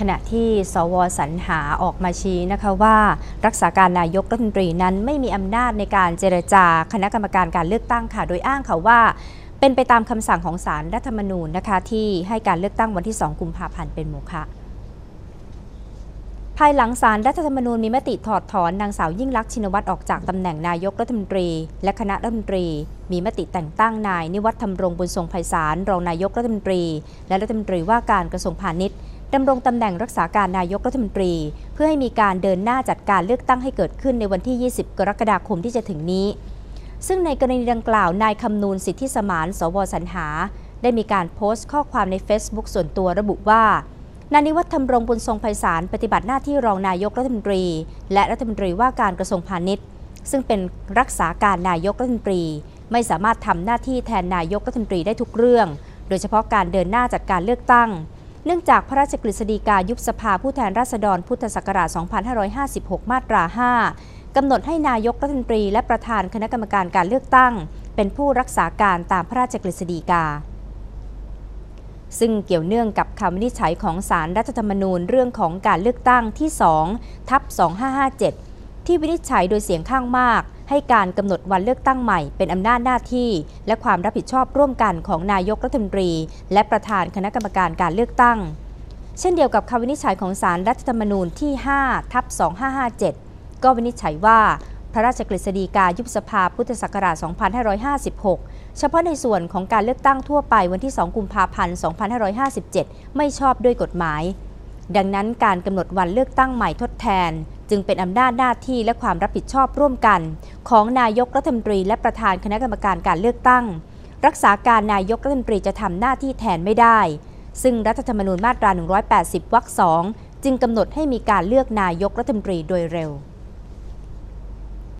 ขณะที่สวสรรหาออกมาชี้นะคะว่า รักษาการนายกรัฐมนตรีนั้นไม่มีอำนาจในการเจรจาคณะกรรมการการเลือกตั้งค่ะ โดยอ้างค่ะว่าเป็นไปตามคำสั่งของศารรัฐธรรมนูญนะคะ ที่ให้การเลือกตั้งวันที่ 2 กุมภาพันธ์เป็นโมฆะภายหลังศารรัฐธรรมนูญมีมติถอดถอนนางสาวยิ่งลักษณ์ชินวัตรออกจากตำแหน่งนายกรัฐมนตรี และคณะรัฐมนตรี มีมติแต่งตั้งนายนิวัฒน์ธรรมรงบุญทรงไพศาลรองนายกรัฐมนตรี และรัฐมนตรีว่าการกระทรวงพาณิชย์ ดำรงตำแหน่งรักษาการนายกรัฐมนตรี เพื่อให้มีการเดินหน้าจัดการเลือกตั้งให้เกิดขึ้นในวันที่ 20 กรกฎาคมที่จะถึงนี้ ซึ่งในกรณีดังกล่าวนายคำนูนสิทธิสมาน สวสรรหา ได้มีการโพสต์ข้อความใน Facebook ส่วนตัวระบุว่านานิวัฒน์ธรรมรงบุญทรงไพศาลปฏิบัติหน้าที่รองนายกรัฐมนตรี และรัฐมนตรีว่าการกระทรวงพาณิชย์ ซึ่งเป็นรักษาการนายกรัฐมนตรี ไม่สามารถทำหน้าที่แทนนายกรัฐมนตรีได้ทุกเรื่อง โดยเฉพาะการเดินหน้าจัดการเลือกตั้ง เนื่องจากพระราชกฤษฎีกายุบสภาผู้แทนราษฎรพุทธศักราช 2556 มาตรา 5 กำหนดให้นายกรัฐมนตรีและประธานคณะกรรมการการเลือกตั้ง เป็นผู้รักษาการตามพระราชกฤษฎีกา ซึ่งเกี่ยวเนื่องกับคำวินิจฉัยของศาลรรัฐธรรมนูญเรื่องของการเลือกตั้งที่ 2 ทับ 2557 ที่วินิจฉัยโดยเสียงข้างมาก ให้การกำหนดวันเลือกตั้งใหม่เป็นอำนาจหน้าที่ และความรับผิดชอบร่วมกันของนายกรัฐมนตรี และประธานคณะกรรมการการเลือกตั้ง เช่นเดียวกับคำวินิจฉัยของศาลรรัฐธรรมนูญที่ 5 ทับ 2557 ก็วินิจฉัยว่าพระราชกฤษฎีกายุบสภาพุทธศักราช 2556 เฉพาะในส่วนของการเลือกตั้งทั่วไปวันที่ 2 กุมภาพันธ์ 2557 ไม่ชอบด้วยกฎหมาย ดังนั้นการกำหนดวันเลือกตั้งใหม่ทดแทน จึงเป็นอำนาจหน้าที่และความรับผิดชอบร่วมกัน ของนายกรัฐมนตรีและประธานคณะกรรมการการเลือกตั้ง รักษาการนายกรัฐมนตรีจะทำหน้าที่แทนไม่ได้ ซึ่งรัฐธรรมนูญมาตรา 180 วรรคสองจึงกำหนดให้มีการเลือกนายกรัฐมนตรีโดยเร็ว